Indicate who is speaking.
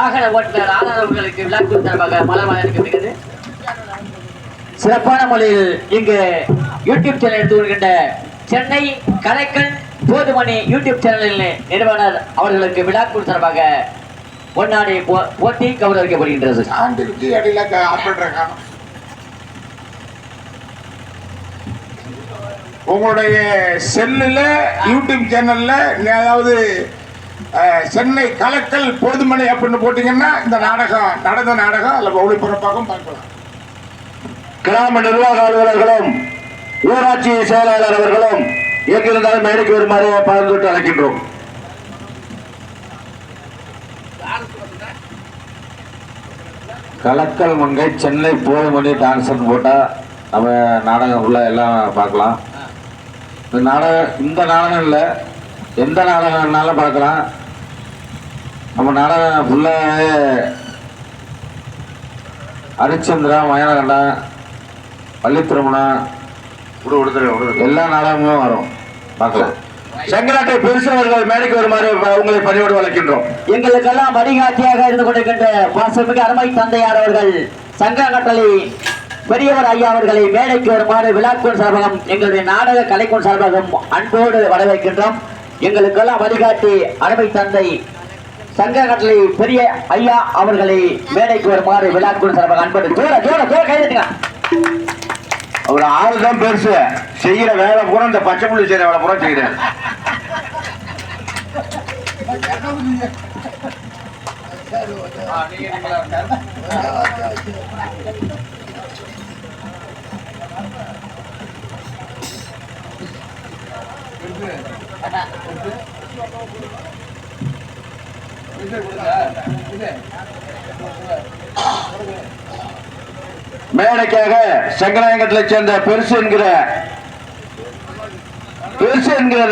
Speaker 1: வாகன ஓட்டுநர் ஆனந்தவர்களுக்கு விழாக்குழு சார்பாக மலர் வழங்கப்படுகிறது சிறப்பான முறையில் இங்கு யூடியூப் சேனல் எடுத்து வருகின்ற சென்னை கலைக்கல் போதுமணி யூடியூப் சேனலின் நிறுவனர் அவர்களுக்கு விழாக்குழு சார்பாக பொன்னாடி போ- போட்டி கௌரவிக்கப்படுகின்றது.
Speaker 2: ஆண்டிற்கு இடையில ஆப்ரேட்டர் காணும். உங்களுடைய செல்லில் யூடியூப் சேனல்ல ஏதாவது சென்னை கலக்கல் போதுமணி அப்படின்னு போட்டீங்கன்னா இந்த நாடகம் நடந்த நாடகம் அல்ல ஒளிபரப்பாகவும் பார்க்கலாம்.
Speaker 3: கிராம நிர்வாக அலுவலர்களும் ஊராட்சி செயலாளர் அவர்களும் எங்கிருந்தாலும் மேடைக்கு வருமாறு பகிர்ந்துட்டு அழைக்கின்றோம். கலக்கல் மங்கை சென்னை போதுமணி டான்ஸ்னு போட்டால் நம்ம நாடகம் ஃபுல்லாக எல்லாம் பார்க்கலாம். இந்த நாடகம் இந்த நாடகம் இல்லை எந்த நாடகம்னாலும் பார்க்கலாம். நம்ம நாடகம் ஃபுல்லாகவே ஹரிச்சந்திரா மயானகண்டம் பள்ளி திருமணம் எல்லா நாடகமும் வரும். பார்க்கலாம். செங்கலாட்டை பெருசவர்கள் மேடைக்கு வருமாறு உங்களை பணியோடு வளர்க்கின்றோம்
Speaker 1: எங்களுக்கெல்லாம் வழிகாட்டியாக இருந்து கொண்டிருக்கின்ற பாசமிகு அருமை தந்தையார் அவர்கள் சங்கரங்கட்டளை பெரியவர் ஐயா அவர்களை மேடைக்கு வருமாறு விழாக்குள் சார்பகம் எங்களுடைய நாடக கலைக்குள் சார்பகம் அன்போடு வரவேற்கின்றோம். எங்களுக்கெல்லாம் வழிகாட்டி அருமை தந்தை சங்கரங்கட்டளை பெரிய ஐயா அவர்களை மேடைக்கு வருமாறு விழாக்குள் சார்பகம் அன்போடு ஜோர ஜோர ஜோர கைதட்டுங்க
Speaker 3: அவர் ஆளு தான் பெருசு. செய்யற வேலை பூரா இந்த பச்சை புள்ளி செய்யற வேலை பூரா செய்யறேன் மேடைக்காக செங்கநாயகத்தில் சேர்ந்த பெருசு என்கிற பெருசு என்கிற